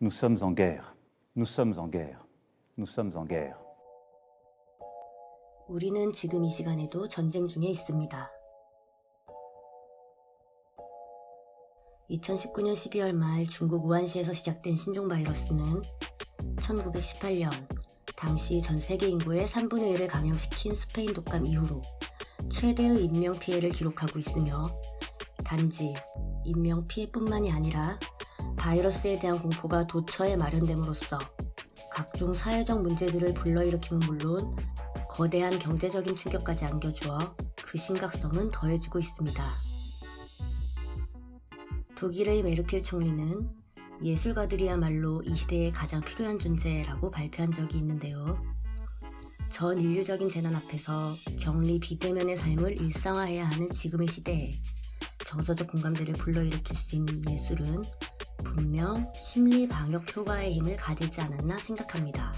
Nous sommes en guerre. Nous sommes en guerre. Nous sommes en guerre. 우리는 지금 이 시간에도 전쟁 중에 있습니다. 2019년 12월 말 중국 우한시에서 시작된 신종 바이러스는 1918년 당시 전 세계 인구의 3분의 1을 감염시킨 스페인 독감 이후로 최대의 인명 피해를 기록하고 있으며 단지 인명 피해뿐만이 아니라 바이러스에 대한 공포가 도처에 마련됨으로써 각종 사회적 문제들을 불러일으키면 물론 거대한 경제적인 충격까지 안겨주어 그 심각성은 더해지고 있습니다. 독일의 메르켈 총리는 예술가들이야말로 이 시대에 가장 필요한 존재라고 발표한 적이 있는데요. 전 인류적인 재난 앞에서 격리 비대면의 삶을 일상화해야 하는 지금의 시대에 정서적 공감대를 불러일으킬 수 있는 예술은 분명 심리 방역 효과의 힘을 가지지 않았나 생각합니다.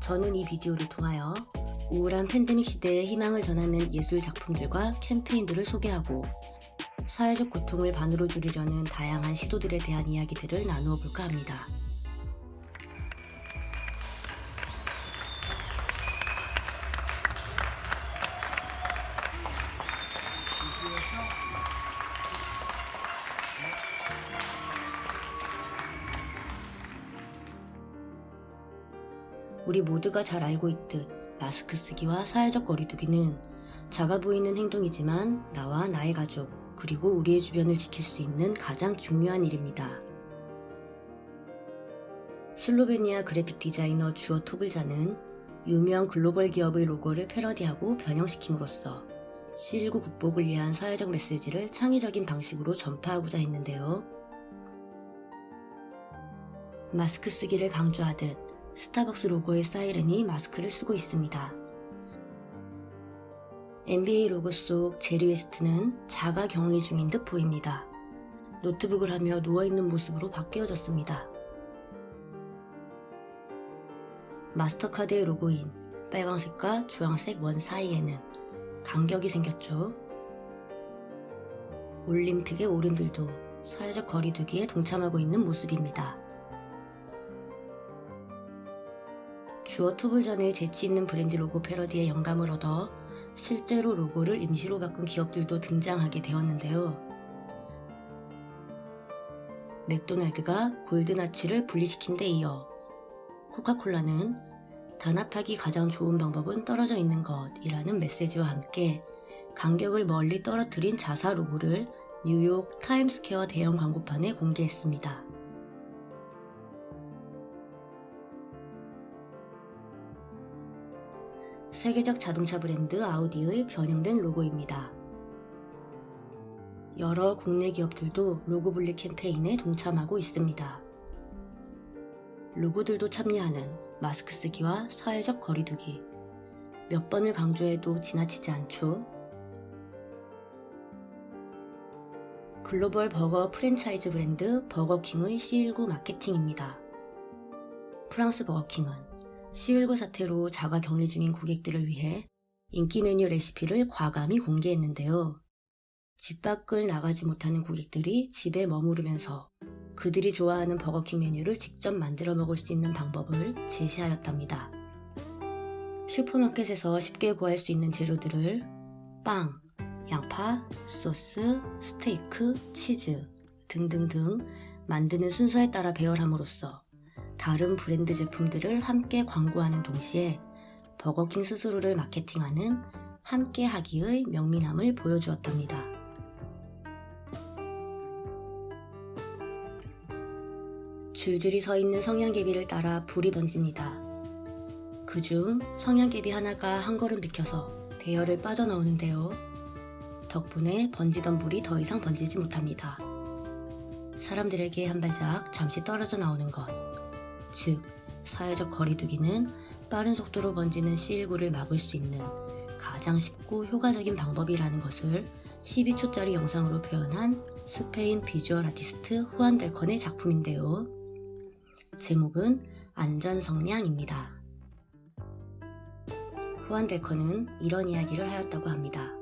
저는 이 비디오를 통하여 우울한 팬데믹 시대에 희망을 전하는 예술 작품들과 캠페인들을 소개하고 사회적 고통을 반으로 줄이려는 다양한 시도들에 대한 이야기들을 나누어 볼까 합니다. 우리 모두가 잘 알고 있듯 마스크 쓰기와 사회적 거리두기는 작아 보이는 행동이지만 나와 나의 가족, 그리고 우리의 주변을 지킬 수 있는 가장 중요한 일입니다. 슬로베니아 그래픽 디자이너 주어 토블자는 유명 글로벌 기업의 로고를 패러디하고 변형시킴으로써 C19 극복을 위한 사회적 메시지를 창의적인 방식으로 전파하고자 했는데요. 마스크 쓰기를 강조하듯 스타벅스 로고의 사이렌이 마스크를 쓰고 있습니다. NBA 로고 속 제리 웨스트는 자가 격리 중인 듯 보입니다. 노트북을 하며 누워있는 모습으로 바뀌어졌습니다. 마스터카드의 로고인 빨강색과 주황색 원 사이에는 간격이 생겼죠. 올림픽의 오른들도 사회적 거리두기에 동참하고 있는 모습입니다. 주어 투블 전의 재치 있는 브랜드 로고 패러디에 영감을 얻어 실제로 로고를 임시로 바꾼 기업들도 등장하게 되었는데요. 맥도날드가 골드나치를 분리시킨 데 이어 코카콜라는 단합하기 가장 좋은 방법은 떨어져 있는 것이라는 메시지와 함께 간격을 멀리 떨어뜨린 자사 로고를 뉴욕 타임스퀘어 대형 광고판에 공개했습니다. 세계적 자동차 브랜드 아우디의 변형된 로고입니다. 여러 국내 기업들도 로고 분리 캠페인에 동참하고 있습니다. 로고들도 참여하는 마스크 쓰기와 사회적 거리두기. 몇 번을 강조해도 지나치지 않죠? 글로벌 버거 프랜차이즈 브랜드 버거킹의 C19 마케팅입니다. 프랑스 버거킹은 C19 사태로 자가 격리 중인 고객들을 위해 인기 메뉴 레시피를 과감히 공개했는데요. 집 밖을 나가지 못하는 고객들이 집에 머무르면서 그들이 좋아하는 버거킹 메뉴를 직접 만들어 먹을 수 있는 방법을 제시하였답니다. 슈퍼마켓에서 쉽게 구할 수 있는 재료들을 빵, 양파, 소스, 스테이크, 치즈 등등등 만드는 순서에 따라 배열함으로써 다른 브랜드 제품들을 함께 광고하는 동시에 버거킹 스스로를 마케팅하는 함께 하기의 명민함을 보여주었답니다. 줄줄이 서 있는 성냥개비를 따라 불이 번집니다. 그중 성냥개비 하나가 한 걸음 비켜서 대열을 빠져나오는데요. 덕분에 번지던 불이 더 이상 번지지 못합니다. 사람들에게 한 발짝 잠시 떨어져 나오는 것. 즉, 사회적 거리두기는 빠른 속도로 번지는 C19를 막을 수 있는 가장 쉽고 효과적인 방법이라는 것을 12초짜리 영상으로 표현한 스페인 비주얼 아티스트 후안 델컨의 작품인데요. 제목은 안전성냥입니다. 후안 델컨은 이런 이야기를 하였다고 합니다.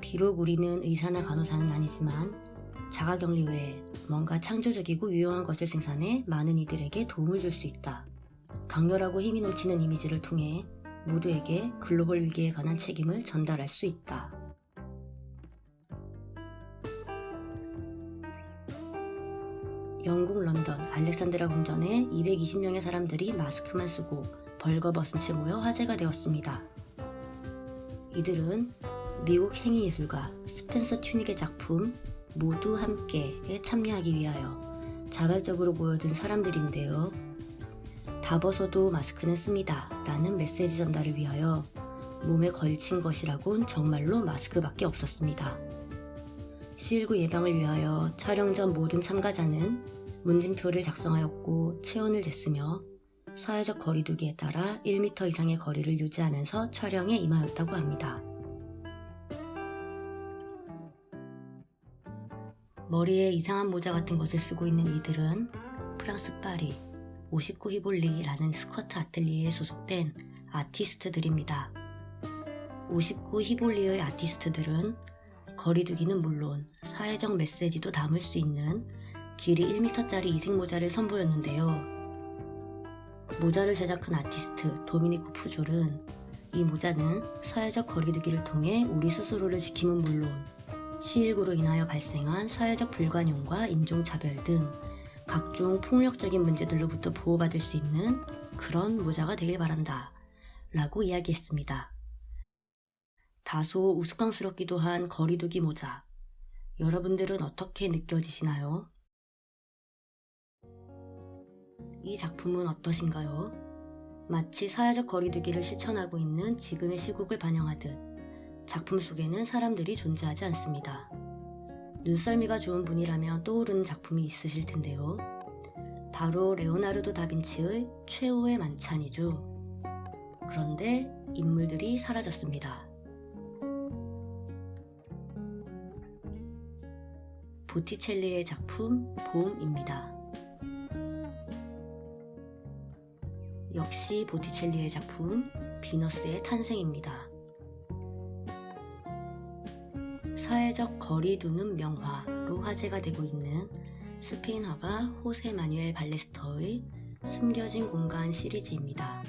비록 우리는 의사나 간호사는 아니지만 자가격리 외에 뭔가 창조적이고 유용한 것을 생산해 많은 이들에게 도움을 줄 수 있다. 강렬하고 힘이 넘치는 이미지를 통해 모두에게 글로벌 위기에 관한 책임을 전달할 수 있다. 영국 런던 알렉산드라 궁전에 220명의 사람들이 마스크만 쓰고 벌거벗은 채 모여 화제가 되었습니다. 이들은 미국 행위예술가 스펜서 튜닉의 작품 모두 함께에 참여하기 위하여 자발적으로 모여든 사람들인데요. 다 벗어도 마스크는 씁니다. 라는 메시지 전달을 위하여 몸에 걸친 것이라곤 정말로 마스크밖에 없었습니다. C19 예방을 위하여 촬영 전 모든 참가자는 문진표를 작성하였고 체온을 쟀으며 사회적 거리두기에 따라 1m 이상의 거리를 유지하면서 촬영에 임하였다고 합니다. 머리에 이상한 모자 같은 것을 쓰고 있는 이들은 프랑스 파리 59 히볼리라는 스커트 아틀리에에 소속된 아티스트들입니다. 59 히볼리의 아티스트들은 거리두기는 물론 사회적 메시지도 담을 수 있는 길이 1m짜리 이색 모자를 선보였는데요. 모자를 제작한 아티스트 도미니코 푸졸은 이 모자는 사회적 거리두기를 통해 우리 스스로를 지킴은 물론 C19로 인하여 발생한 사회적 불관용과 인종차별 등 각종 폭력적인 문제들로부터 보호받을 수 있는 그런 모자가 되길 바란다. 라고 이야기했습니다. 다소 우스꽝스럽기도 한 거리두기 모자. 여러분들은 어떻게 느껴지시나요? 이 작품은 어떠신가요? 마치 사회적 거리두기를 실천하고 있는 지금의 시국을 반영하듯 작품 속에는 사람들이 존재하지 않습니다. 눈썰미가 좋은 분이라면 떠오르는 작품이 있으실 텐데요. 바로 레오나르도 다빈치의 최후의 만찬이죠. 그런데 인물들이 사라졌습니다. 보티첼리의 작품 봄입니다. 역시 보티첼리의 작품 비너스의 탄생입니다. 사회적 거리 두는 명화로 화제가 되고 있는 스페인 화가 호세 마뉴엘 발레스터의 숨겨진 공간 시리즈입니다.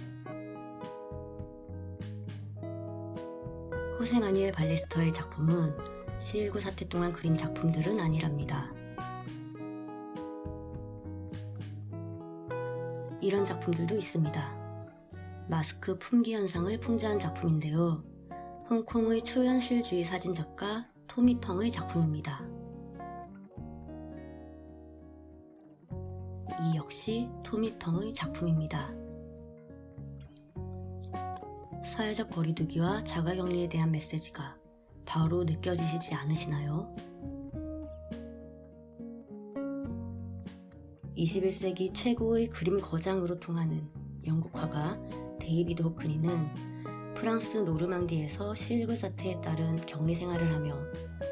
호세 마뉴엘 발레스터의 작품은 C19 사태 동안 그린 작품들은 아니랍니다. 이런 작품들도 있습니다. 마스크 품귀 현상을 풍자한 작품인데요. 홍콩의 초현실주의 사진작가 토미펑의 작품입니다. 이 역시 토미펑의 작품입니다. 사회적 거리두기와 자가격리에 대한 메시지가 바로 느껴지시지 않으시나요? 21세기 최고의 그림 거장으로 통하는 영국 화가 데이비드 호크니는 프랑스 노르망디에서 실그 사태에 따른 격리 생활을 하며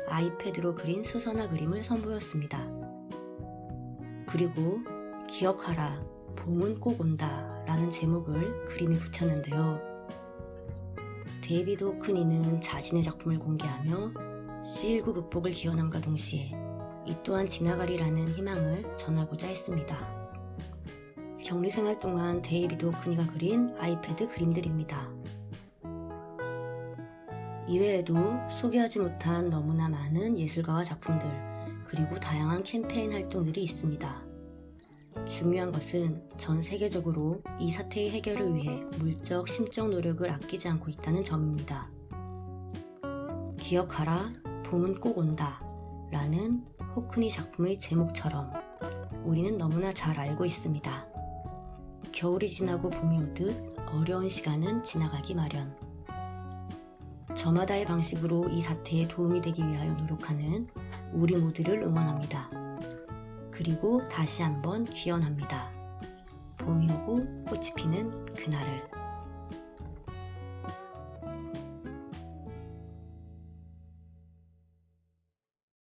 아이패드로 그린 수선화 그림을 선보였습니다. 그리고 기억하라, 봄은 꼭 온다 라는 제목을 그림에 붙였는데요. 데이비드 호크니는 자신의 작품을 공개하며 C19 극복을 기원함과 동시에 이 또한 지나가리라는 희망을 전하고자 했습니다. 격리 생활 동안 데이비드 호크니가 그린 아이패드 그림들입니다. 이외에도 소개하지 못한 너무나 많은 예술가와 작품들, 그리고 다양한 캠페인 활동들이 있습니다. 중요한 것은 전 세계적으로 이 사태의 해결을 위해 물적, 심적 노력을 아끼지 않고 있다는 점입니다. 기억하라, 봄은 꼭 온다. 라는 호크니 작품의 제목처럼 우리는 너무나 잘 알고 있습니다. 겨울이 지나고 봄이 오듯 어려운 시간은 지나가기 마련. 저마다의 방식으로 이 사태에 도움이 되기 위하여 노력하는 우리 모두를 응원합니다. 그리고 다시 한번 기원합니다. 봄이 오고 꽃이 피는 그날을.